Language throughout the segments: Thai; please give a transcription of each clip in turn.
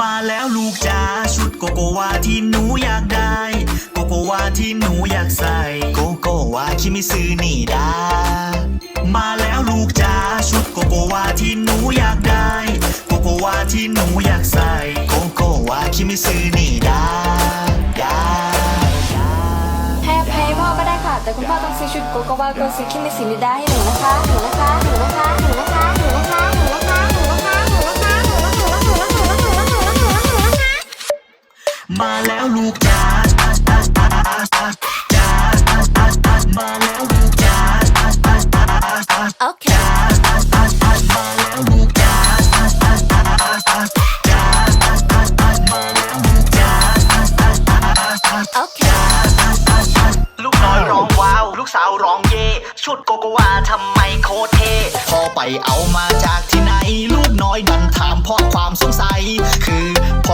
มาแล้วลูกจ๋าชุดโกโกวาที่หนูอยากได้ โกโกวาที่หนูอยากใส่ โกโกวาคิมิซึนี่ดามาแล้วลูกจ๋าชุดโกโกวาที่หนูอยากได้ โกโกวาที่หนูอยากใส่ โกโกวาคิมิซึนี่ดาดาให้อภัยพ่อก็ได้ค่ะ แต่คุณพ่อต้องซื้อชุดโกโกวาโกซิคิมิซินิดาให้หนูนะคะหนูนะคะหนูนะคะ มาแล้วลูกจ๋าจ๋ามาแล้วลูกจ๋าโอเคมาแล้วลูกจ๋าจ๋ามาแล้วลูกจ๋าโอเคลูกน้อยร้องว้าว ลูกสาวร้องเย่ชุดโกโกวาทำไมโคเท่พอไปเอามาจากที่ไหน ลูกน้อยดันถามเพราะความสงสัยคือ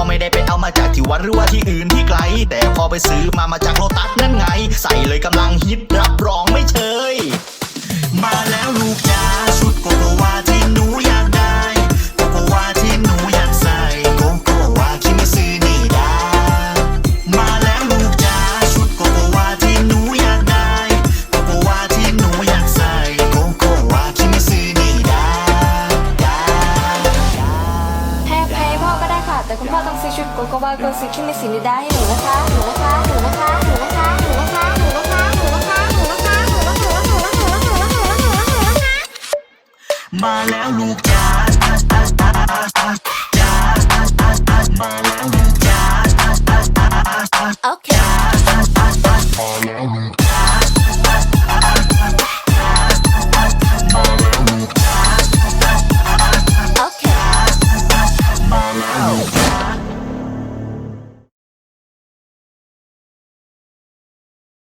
ไม่ได้ไปเอามาจากที่วัดหรือว่าที่อื่นที่ไกล แต่พอไปซื้อมามาจากโลตัสนั่นไง ใส่เลยกำลังฮิตรับรองไม่ แต่คุณพ่อต้องซื้อชุดโกโกวาก็ซื้อคิมมิสินิดาให้หนูนะคะหนูนะคะหนูนะคะหนูนะคะหนูนะคะหนูนะคะหนูนะคะหนูนะคะหนูนะคะหนูนะคะหนูนะคะหนูนะคะหนูนะคะหนูนะคะมาแล้วลูกจ้าจ้าจ้าจ้ามาแล้วลูกจ้าโอเคมาแล้วลูกจ๋า